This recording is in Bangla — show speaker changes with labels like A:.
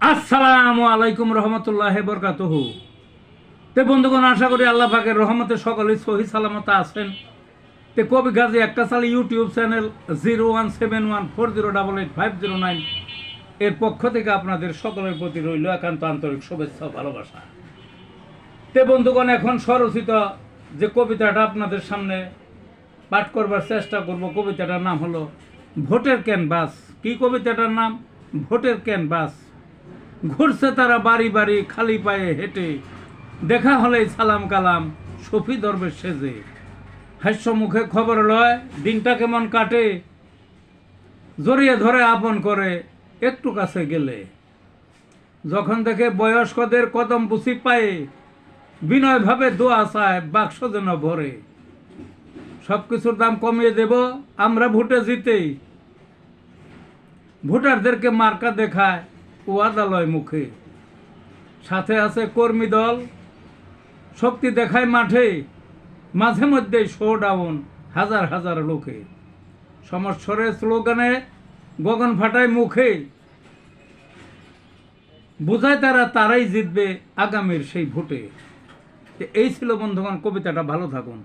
A: আসসালামু আলাইকুম রহমতুল্লাহ বরকাতহ। তে বন্ধুগণ, আশা করি আল্লাহ পাকের রহমতে সকলে সহি সালামত আছেন। তে কবি গাজী একটা সালে YouTube channel zero one seven one four zero double eight five zero nine এর পক্ষ থেকে আপনাদের সকলের প্রতি রইল একান্ত আন্তরিক শুভেচ্ছা ভালোবাসা। তে বন্ধুগণ, এখন স্বরচিত যে কবিতাটা আপনাদের সামনে পাঠ করবার চেষ্টা করব, কবিতাটার নাম হলো ভোটের ক্যানভাস। কি কবিতাটার নাম? ভোটের ক্যানভাস। ঘুরছে তারা বাড়ি বাড়ি, খালি পায়ে হেঁটে। দেখা হলেই সালাম কালাম, সফি দরবেশ সেজে। হাস্য মুখে খবর লয়, দিনটা কেমন কাটে? জড়িয়ে ধরে আপন করে, একটু কাছে গেলে। যখন দেখে বয়স্কদের কদম বুসি পায়ে, বিনয়ভাবে দোয়া চায়, বাক্স যেন ভরে। সব কিছুর দাম কমিয়ে দেব, আমরা ভোটে জিতেই ভোটারদেরকে মার্কা দেখায় ওয়াদালয় মুখে সাথে আছে কর্মী দল। শক্তি দেখায় মাঠে। মাঝে মধ্যে শো ডাউন হাজার হাজার লোকে। সমস্বরের স্লোগানে গগন ফাটায় মুখে। বোঝায় তারা তারাই জিতবে আগামীর সেই ভোটে। এই ছিল বন্ধুগণ, কবিতাটা ভালো থাকুন।